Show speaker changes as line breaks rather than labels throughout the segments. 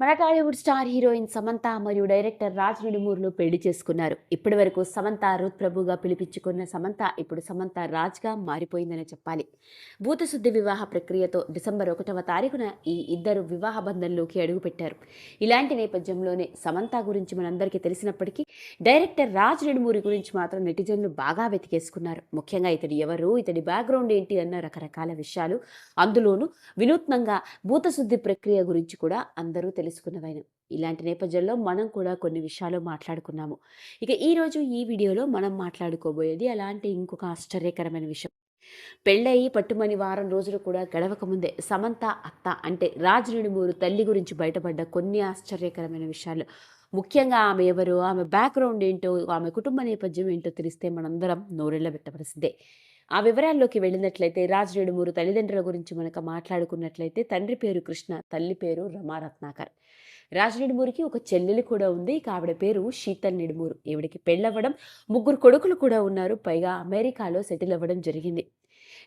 మన Tollywood star heroine Samantha మరియు director Raj నిడుమూర్లు పెళ్ళి చేసుకున్నారు. ఇప్పటి వరకు సమంత రుత్ ప్రభుగా పిలిపించుకున్న సమంత ఇప్పుడు సమంత రాజ్గా మారిపోయిందని చెప్పాలి. భూతశుద్ధి వివాహ ప్రక్రియతో డిసెంబర్ ఒకటవ తారీఖున ఈ ఇద్దరు వివాహ బంధంలోకి అడుగుపెట్టారు. ఇలాంటి నేపథ్యంలోనే సమంత గురించి మనందరికీ తెలిసినప్పటికీ డైరెక్టర్ రాజ్ నిడుమూరి గురించి మాత్రం నెటిజన్లు బాగా వెతికేసుకున్నారు. ముఖ్యంగా ఇతడు ఎవరు ఇతడి బ్యాక్గ్రౌండ్ ఏంటి అన్న రకరకాల విషయాలు. అందులోనూ వినూత్నంగా భూతశుద్ధి ప్రక్రియ గురించి కూడా అందరూ తెలుసు తెలుసుకున్నవైన ఇలాంటి నేపథ్యంలో మనం కూడా కొన్ని విషయాలు మాట్లాడుకున్నాము. ఇక ఈరోజు ఈ వీడియోలో మనం మాట్లాడుకోబోయేది అలాంటి ఇంకొక ఆశ్చర్యకరమైన విషయం. పెళ్ళయి పట్టుమని వారం రోజులు కూడా గడవక ముందే సమంత అత్త అంటే రాజునిడుమూరు తల్లి గురించి బయటపడ్డ కొన్ని ఆశ్చర్యకరమైన విషయాలు. ముఖ్యంగా ఆమె ఎవరు ఆమె బ్యాక్గ్రౌండ్ ఏంటో ఆమె కుటుంబ నేపథ్యం ఏంటో తెలిస్తే మనందరం నోరెళ్ళ పెట్టవలసిందే ఆ వివరాల్లోకి వెళ్ళినట్లయితే రాజ్ నిడుమూరు తల్లిదండ్రుల గురించి మనకు మాట్లాడుకున్నట్లయితే తండ్రి పేరు కృష్ణ తల్లి పేరు రమారత్నాకర్. రాజ్ నిడుమూరికి ఒక చెల్లెలు కూడా ఉంది. ఇక ఆవిడ పేరు శీతల్ నిడుమూరు. ఈవిడికి పెళ్ళవ్వడం ముగ్గురు కొడుకులు కూడా ఉన్నారు. పైగా అమెరికాలో సెటిల్ అవ్వడం జరిగింది.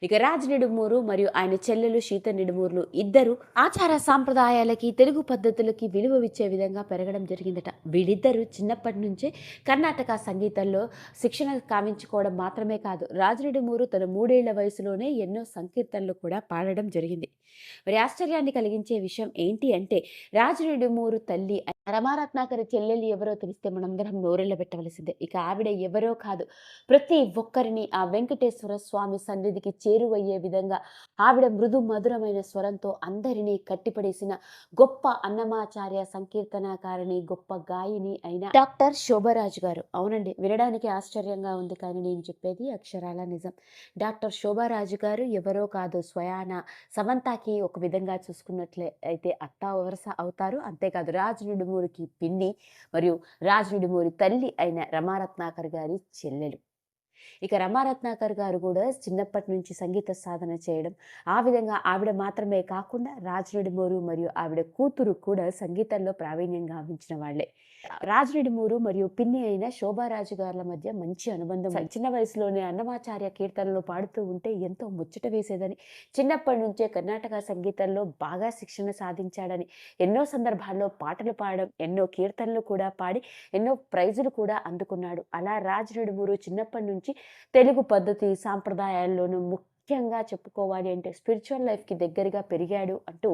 ఇక రాజ్ నిడుమూరు మరియు ఆయన చెల్లెలు శీత నిడుమూరులు ఇద్దరు ఆచార సాంప్రదాయాలకి తెలుగు పద్ధతులకి విలువ ఇచ్చే విధంగా పెరగడం జరిగిందట. వీళ్ళిద్దరూ చిన్నప్పటి నుంచే కర్ణాటక సంగీతంలో శిక్షణ కావించుకోవడం మాత్రమే కాదు రాజనిడుమూరు తన మూడేళ్ళ వయసులోనే ఎన్నో సంకీర్తనలు కూడా పాడడం జరిగింది. మరి ఆశ్చర్యాన్ని కలిగించే విషయం ఏంటి అంటే రాజనిడుమూరు తల్లి రమారత్నాకరి చెల్లెలు ఎవరో తెలిస్తే మనందరం నోరెళ్ళ పెట్టవలసిందే. ఇక ఆవిడ ఎవరో కాదు. ప్రతి ఒక్కరిని ఆ వెంకటేశ్వర స్వామి సన్నిధికి చేరువయ్యే విధంగా ఆవిడ మృదు మధురమైన స్వరంతో అందరినీ కట్టిపడేసిన గొప్ప అన్నమాచార్య సంకీర్తనాకారిణి గొప్ప గాయని అయిన డాక్టర్ శోభరాజు గారు. అవునండి వినడానికి ఆశ్చర్యంగా ఉంది కానీ నేను చెప్పేది అక్షరాల నిజం. డాక్టర్ శోభారాజు గారు ఎవరో కాదు స్వయాన సమంతాకి ఒక విధంగా చూసుకున్నట్లే అయితే అత్తా వరస అవుతారు. అంతేకాదు రాజు నిడుమూరికి పిన్ని మరియు రాజు తల్లి అయిన రమారత్నాకర్ గారి చెల్లెలు. ఇక రమారత్నాకర్ గారు కూడా చిన్నప్పటి నుంచి సంగీత సాధన చేయడం ఆ విధంగా ఆవిడ మాత్రమే కాకుండా రాజరెడ్డిమూరు మరియు ఆవిడ కూతురు కూడా సంగీతంలో ప్రావీణ్యం గావించిన వాళ్ళే రాజరెడ్డిమూరు మరియు పిన్ని అయిన శోభారాజు గారుల మధ్య మంచి అనుబంధం చిన్న వయసులోనే అన్నమాచార్య కీర్తనలు పాడుతూ ఉంటే ఎంతో ముచ్చట వేసేదని చిన్నప్పటి నుంచే కర్ణాటక సంగీతంలో బాగా శిక్షణ సాధించాడని ఎన్నో సందర్భాల్లో పాటలు పాడడం ఎన్నో కీర్తనలు కూడా పాడి ఎన్నో ప్రైజులు కూడా అందుకున్నాడు. అలా రాజరెడ్డిమూరు చిన్నప్పటి నుంచి తెలుగు పద్ధతి సాంప్రదాయాల్లోనూ ముఖ్యంగా చెప్పుకోవాలి అంటే స్పిరిచువల్ లైఫ్కి దగ్గరగా పెరిగాడు అంటూ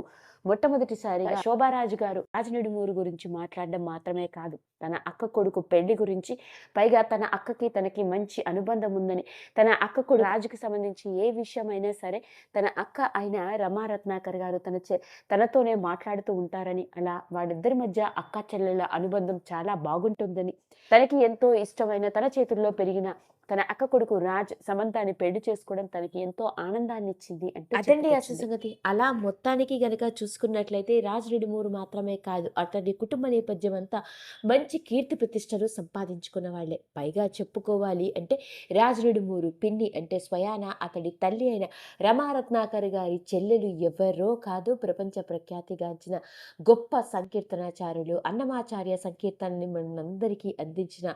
మొట్టమొదటిసారిగా శోభారాజు గారు రాజనిడుమూరు గురించి మాట్లాడడం మాత్రమే కాదు తన అక్క కొడుకు పెళ్ళి గురించి పైగా తన అక్కకి తనకి మంచి అనుబంధం ఉందని తన అక్క కొడుకు రాజుకి సంబంధించి ఏ విషయమైనా సరే తన అక్క అయిన రమారత్నాకర్ గారు తన చె తనతోనే మాట్లాడుతూ ఉంటారని అలా వాళ్ళిద్దరి మధ్య అక్క చెల్లెల అనుబంధం చాలా బాగుంటుందని తనకి ఎంతో ఇష్టమైన తన చేతుల్లో పెరిగిన తన అక్క కొడుకు రాజ్ సమంతాన్ని పెళ్ళి చేసుకోవడం తనకి ఎంతో ఆనందాన్ని ఇచ్చింది అంటే
అదండి అసలు సంగతి. అలా మొత్తానికి గనక చూసుకున్నట్లయితే రాజ్ నిడుమూరు మాత్రమే కాదు అతడి కుటుంబ నేపథ్యం అంతా మంచి కీర్తి ప్రతిష్టలు సంపాదించుకున్న వాళ్ళే. పైగా చెప్పుకోవాలి అంటే రాజ్ నిడుమూరు పిన్ని అంటే స్వయాన అతడి తల్లి అయిన రమారత్నాకర్ గారి చెల్లెలు ఎవరో కాదు ప్రపంచ ప్రఖ్యాతిగాంచిన గొప్ప సంకీర్తనాచారులు అన్నమాచార్య సంకీర్తనని మనందరికీ అందించిన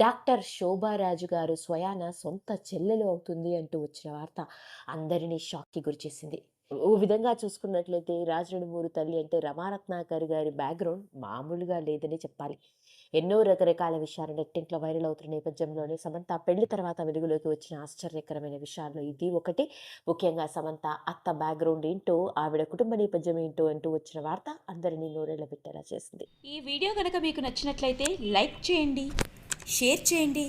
డాక్టర్ శోభారాజు గారు స్వయాన సొంత చెల్లెలు అవుతుంది అంటూ వచ్చిన వార్త అందరినీ షాక్కి గురిచేసింది. ఓ విధంగా చూసుకున్నట్లయితే రాజరణమూరు తల్లి అంటే రమారత్నాకర్ గారి బ్యాక్గ్రౌండ్ మామూలుగా లేదని చెప్పాలి. ఎన్నో రకరకాల విషయాలు నెట్టింట్లో వైరల్ అవుతున్న నేపథ్యంలోనే సమంత పెళ్ళి తర్వాత వెలుగులోకి వచ్చిన ఆశ్చర్యకరమైన విషయాల్లో ఇది ఒకటి. ముఖ్యంగా సమంత అత్త బ్యాక్గ్రౌండ్ ఏంటో ఆవిడ కుటుంబ నేపథ్యం ఏంటో అంటూ వచ్చిన వార్త అందరినీ నోరెళ్ళ పెట్టేలా చేసింది.
ఈ వీడియో కనుక మీకు నచ్చినట్లయితే లైక్ చేయండి షేర్ చేయండి.